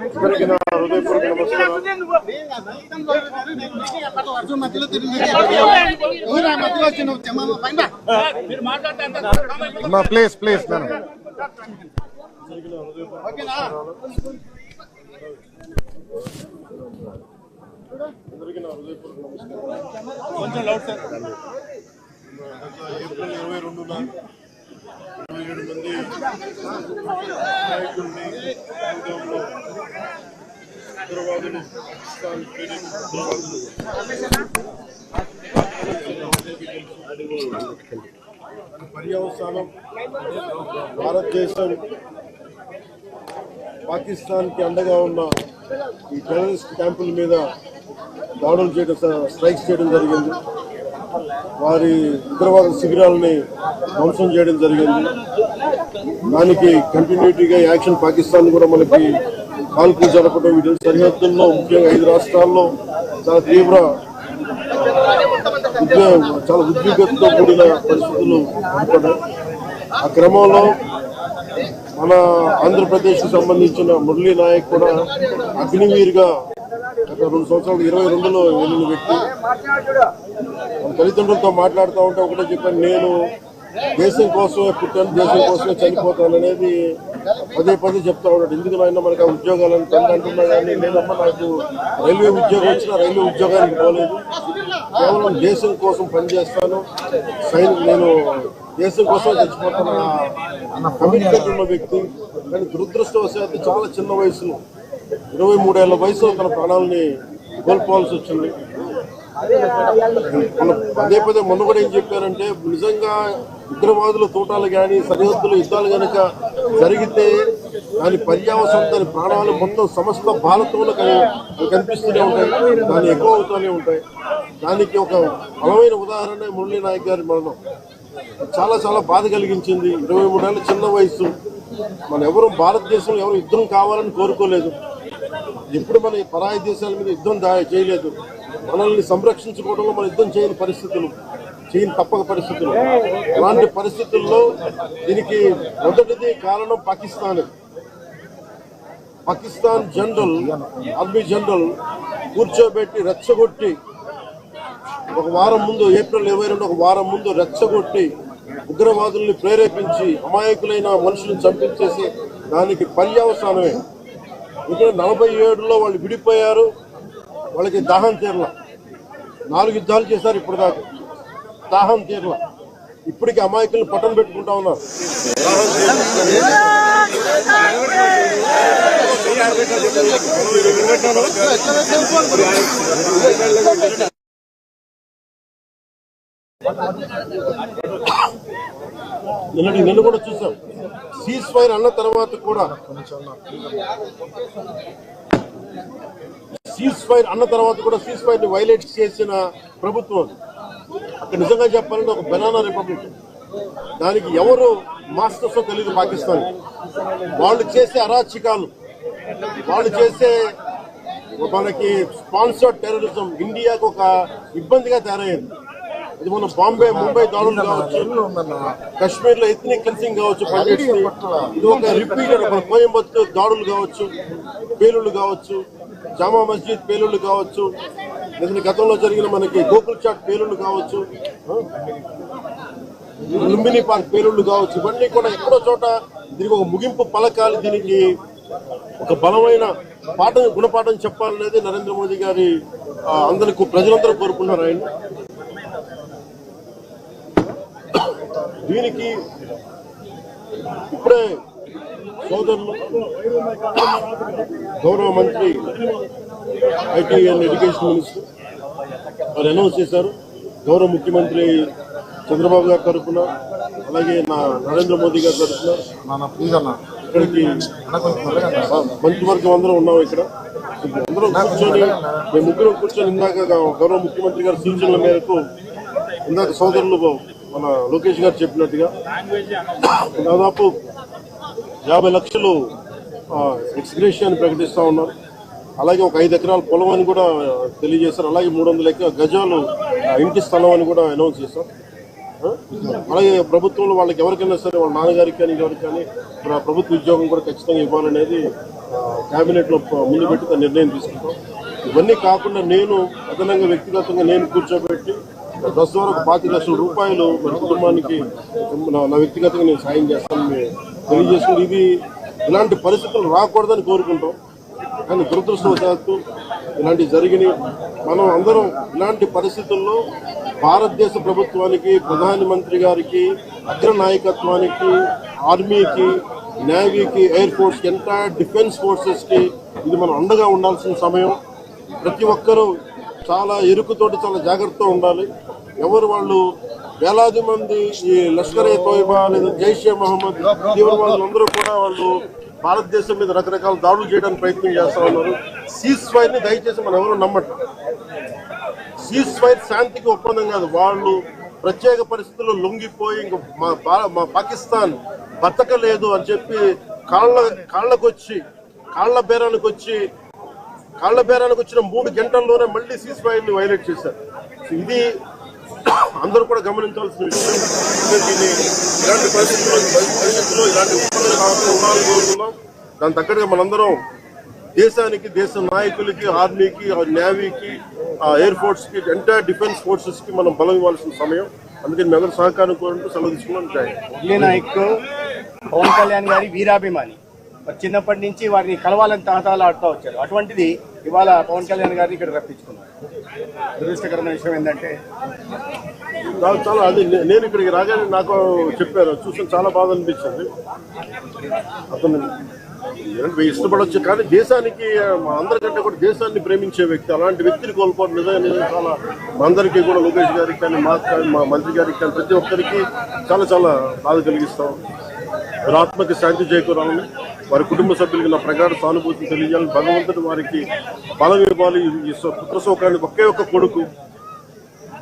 అందరికీ నా హృదయపూర్వక నమస్కారం ప్లీజ్ ప్లీజ్ మేడం. అందరికీ నా హృదయపూర్వక నమస్కారం ఏప్రిల్ ఇరవై రెండున ఇరవై ఏడు మంది నాయకుల్ని ఉగ్రవాదులు పాకిస్తాన్ ప్రేరేపిత ఉగ్రవాదులు పర్యవసానం భారతదేశం పాకిస్తాన్కి అండగా ఉన్న ఈ టెర్రరిస్ట్ క్యాంపుల మీద దాడులు చేయడం స్ట్రైక్స్ చేయడం జరిగింది. వారి ఉగ్రవాద శిబిరాలని ధ్వంసం చేయడం జరిగింది. దానికి కంటిన్యూటీగా యాక్షన్ పాకిస్తాన్ కూడా మనకి కాల్పులు జరపడం వీటి సరిహద్దుల్లో ముఖ్యంగా ఐదు రాష్ట్రాల్లో చాలా తీవ్ర ఉద్యోగం చాలా ఉద్విగ్నతతో కూడిన పరిస్థితులు ఏర్పడ్డాయి. ఆ క్రమంలో మన ఆంధ్రప్రదేశ్కు సంబంధించిన మురళీ నాయక్ కూడా అగ్నివీరుగా గత రెండు సంవత్సరాలు ఇరవై రెండులో వెళ్ళిన వ్యక్తి. మన తల్లిదండ్రులతో మాట్లాడుతూ ఉంటే ఒకటే చెప్పాను నేను దేశం కోసమే పుట్టాను దేశం కోసమే చనిపోతాను అనేది పదే పదే చెప్తా ఉన్నాడు. ఎందుకు నాయన మనకు ఆ ఉద్యోగాలను తండ్రి అంటున్నా కానీ లేదమ్మా నాకు రైల్వే ఉద్యోగం వచ్చినా రైల్వే ఉద్యోగానికి పోలేదు. కేవలం దేశం కోసం పనిచేస్తాను. సైన్ నేను దేశం కోసం చచ్చిపోతాను అన్న కమిట్మెంట్ ఉన్న వ్యక్తి. కానీ దురదృష్టవశాత్తు చాలా చిన్న వయసులో ఇరవై మూడేళ్ళ వయసులో తన ప్రాణాలని కోల్పోవాల్సి వచ్చింది. మన పదే పదే మొన్న కూడా ఏం చెప్పారంటే నిజంగా ఉగ్రవాదుల తోటాలు కానీ సరిహద్దులు యుద్ధాలు కనుక జరిగితే దాని పర్యావసరం దాని ప్రాణాలు మొత్తం సమస్త భారతంలో కనిపిస్తూనే ఉంటాయి. దాన్ని ఎక్కువ అవుతూనే ఉంటాయి. దానికి ఒక బలమైన ఉదాహరణ మురళీ నాయక్ గారి మరణం. చాలా చాలా బాధ కలిగించింది. ఇరవై మూడేళ్ళ చిన్న వయసు మన ఎవరు భారతదేశంలో ఎవరు యుద్ధం కావాలని కోరుకోలేదు. ఎప్పుడు మన పరాయ పరాయి దేశాల మీద యుద్ధం దా- చేయలేదు. మనల్ని సంరక్షించుకోవడంలో మనం యుద్ధం చేయని పరిస్థితులు చేయని తప్పక పరిస్థితులు. అలాంటి పరిస్థితుల్లో దీనికి మొదటిది కారణం Pakistan. Pakistan general army general కూర్చోబెట్టి రెచ్చగొట్టి ఒక వారం ముందు ఏప్రిల్ ఇరవై రెండు ఒక వారం ముందు రెచ్చగొట్టి ఉగ్రవాదుల్ని ప్రేరేపించి అమాయకులైన మనుషులను చంపించేసి దానికి పర్యావసానమే. ఇక్కడ నలభై ఏడులో వాళ్ళు విడిపోయారు. వాళ్ళకి దాహం తీరల. నాలుగు యుద్ధాలు చేశారు ఇప్పుడు దాకా దాహం తీరల. ఇప్పటికి అమాయకులను పట్టం పెట్టుకుంటా ఉన్నారు. నిన్నటి నిన్ను కూడా చూసాం సీజ్ ఫైర్ అన్న తర్వాత కూడా సీజ్ ఫైర్ అన్న తర్వాత కూడా సీజ్ ఫైర్ని వైలేట్ చేసిన ప్రభుత్వం అది. అక్కడ నిజంగా చెప్పాలంటే ఒక బెనానా రిపబ్లిక్ దానికి ఎవరు మాస్టర్స్ తెలియదు పాకిస్తాన్. వాళ్ళు చేసే అరాచకాలు వాళ్ళు చేసే మనకి స్పాన్సర్డ్ టెర్రరిజం ఇండియాకు ఒక ఇబ్బందిగా తయారైంది ఇది మన బాంబే ముంబై దాడులు కావచ్చు కశ్మీర్లో ఎథనిక్ క్లెన్సింగ్ కావచ్చు ఇది ఒక రిపీటెడ్ మన కోయంబత్తూర్ దాడులు కావచ్చు పేలుళ్ళు కావచ్చు జామా మస్జిద్ పేలుళ్ళు కావచ్చు. లేదంటే గతంలో జరిగిన మనకి గోకుల్ చాట్ పేలుళ్ళు కావచ్చు లుంబిని పార్క్ పేలుళ్ళు కావచ్చు ఇవన్నీ కూడా ఎక్కడో చోట దీనికి ఒక ముగింపు పలకాలి. దీనికి ఒక బలమైన పాఠం గుణపాఠం చెప్పాలనేది నరేంద్ర మోదీ గారి అందరికీ ప్రజలందరూ కోరుకున్నారు ఆయన. దీనికి ఇప్పుడే సోదరులు గౌరవ మంత్రి ఐటీ అండ్ ఎడ్యుకేషన్ మినిస్టర్ వారు అనౌన్స్ చేశారు. గౌరవ ముఖ్యమంత్రి చంద్రబాబు గారి తరఫున అలాగే నా నరేంద్ర మోదీ గారి తరఫున ఇక్కడికి మంత్రివర్గం అందరం ఉన్నాం ఇక్కడ. అందరం కూర్చొని మేము ముగ్గురం కూర్చొని ఇందాక గౌరవ ముఖ్యమంత్రి గారి సూచనల మేరకు ఇందాక సోదరులు మన లోకేష్ గారు చెప్పినట్టుగా దాదాపు యాభై లక్షలు ఎక్స్గ్రేషియా ప్రకటిస్తా ఉన్నారు. అలాగే ఒక ఐదు ఎకరాల పొలం అని కూడా తెలియజేశారు. అలాగే మూడు వందల గజాలు ఆ, ఇంటి స్థలం అని కూడా అనౌన్స్ చేశాం. అలాగే ప్రభుత్వంలో వాళ్ళకి ఎవరికైనా సరే వాళ్ళ నాన్నగారికి కానీ ఎవరికి కానీ ప్రభుత్వ ఉద్యోగం కూడా ఖచ్చితంగా ఇవ్వాలనేది క్యాబినెట్లో ముందు పెట్టి నిర్ణయం తీసుకుంటాం. ఇవన్నీ కాకుండా నేను అదనంగా వ్యక్తిగతంగా నేను కూర్చోబెట్టి ప్రస్తుతం ఒక పాతి లక్షల రూపాయలు మన కుటుంబానికి నా- నా వ్యక్తిగతంగా నేను సాయం చేస్తానని తెలియజేసుకుని ఇది ఇలాంటి పరిస్థితులు రాకూడదని కోరుకుంటాం. కానీ దురదృష్టవశాత్తు ఇలాంటి జరిగినాయి మనం అందరం ఇలాంటి పరిస్థితుల్లో భారతదేశ ప్రభుత్వానికి ప్రధానమంత్రి గారికి అగ్ర నాయకత్వానికి ఆర్మీకి నేవీకి ఎయిర్ ఫోర్స్కి ఎంటైర్ డిఫెన్స్ ఫోర్సెస్కి ఇది మనం అండగా ఉండాల్సిన సమయం. ప్రతి ఒక్కరూ చాలా ఎరుకుతోటి చాలా జాగ్రత్తగా ఉండాలి. ఎవరు వాళ్ళు వేలాది మంది ఈ లష్కర్ ఏ తోయిబా లేదా జైషే మహమ్మద్ తీవ్రవాదులు అందరూ కూడా వాళ్ళు భారతదేశం మీద రకరకాల దాడులు చేయడానికి ప్రయత్నం చేస్తా ఉన్నారు. సీజ్ ఫైర్ని దయచేసి మనం ఎవరు నమ్మటం సీజ్ ఫైర్ శాంతికి ఒప్పందం కాదు. వాళ్ళు ప్రత్యేక పరిస్థితుల్లో లొంగిపోయి ఇంక మా పాకిస్తాన్ బతకలేదు అని చెప్పి కాళ్ళ కాళ్ళకొచ్చి కాళ్ళ బేరానికి వచ్చి కాళ్ళ బేరానికి వచ్చిన మూడు గంటల్లోనే మళ్ళీ సీజ్ ఫైర్ని వైలేట్ చేశారు. ఇది అందరూ కూడా గమనించాల్సిన విషయం దీన్ని ఇలాంటి పరిస్థితుల్లో భవిష్యత్తులో ఇలాంటి ఒప్పందాలు ఉండాలని కోరుతున్నాం దాని తగ్గట్టుగా మనందరం దేశానికి దేశ నాయకులకి ఆర్మీకి ఆ నేవీకి ఆ ఎయిర్ ఫోర్స్కి ఎంటైర్ డిఫెన్స్ ఫోర్సెస్కి మనం బలం ఇవ్వాల్సిన సమయం. అందుకని మీ అందరూ సహకారం కోరుకుంటూ సెలవు తీసుకున్నాం మురళీ నాయక్ పవన్ కళ్యాణ్ గారి వీరాభిమాని. చిన్నప్పటి నుంచి వారిని కలవాలని తహతాలు ఆడుతూ వచ్చారు. అటువంటిది ఇవాళ పవన్ కళ్యాణ్ గారిని ఇక్కడ రప్పించుకున్నారు. దురదృష్టకరమైన విషయం ఏంటంటే నాకు చాలా అది నేను ఇక్కడికి రాగానే నాకు చెప్పారు చూసిన చాలా బాధ అనిపించింది. అతను ఇష్టపడవచ్చు ఇష్టపడొచ్చు కానీ దేశానికి మా అందరికంటే కూడా దేశాన్ని ప్రేమించే వ్యక్తి అలాంటి వ్యక్తిని కోల్పోవడం నిజంగా చాలా అందరికీ కూడా లోకేష్ గారికి కానీ మా కానీ మా మంత్రి గారికి కానీ ప్రతి ఒక్కరికి చాలా చాలా బాధ కలిగిస్తాం. ఆత్మకి శాంతి చేకూరాలని వారి కుటుంబ సభ్యులకి నా ప్రగాఢ సానుభూతిని తెలియజేయాలని భగవంతుడు వారికి బలం ఇవ్వాలి. ఈ సో- పుత్ర శోకానికి ఒకే ఒక్క కొడుకు.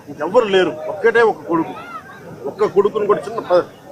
ఇంకెవ్వరు లేరు. ఒక్కటే ఒక కొడుకు. ఒక్క కొడుకుని కూడా చిన్న ప-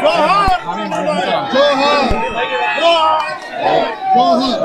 తీసుకుంటాం. జై హింద్. జోహార్ జోహార్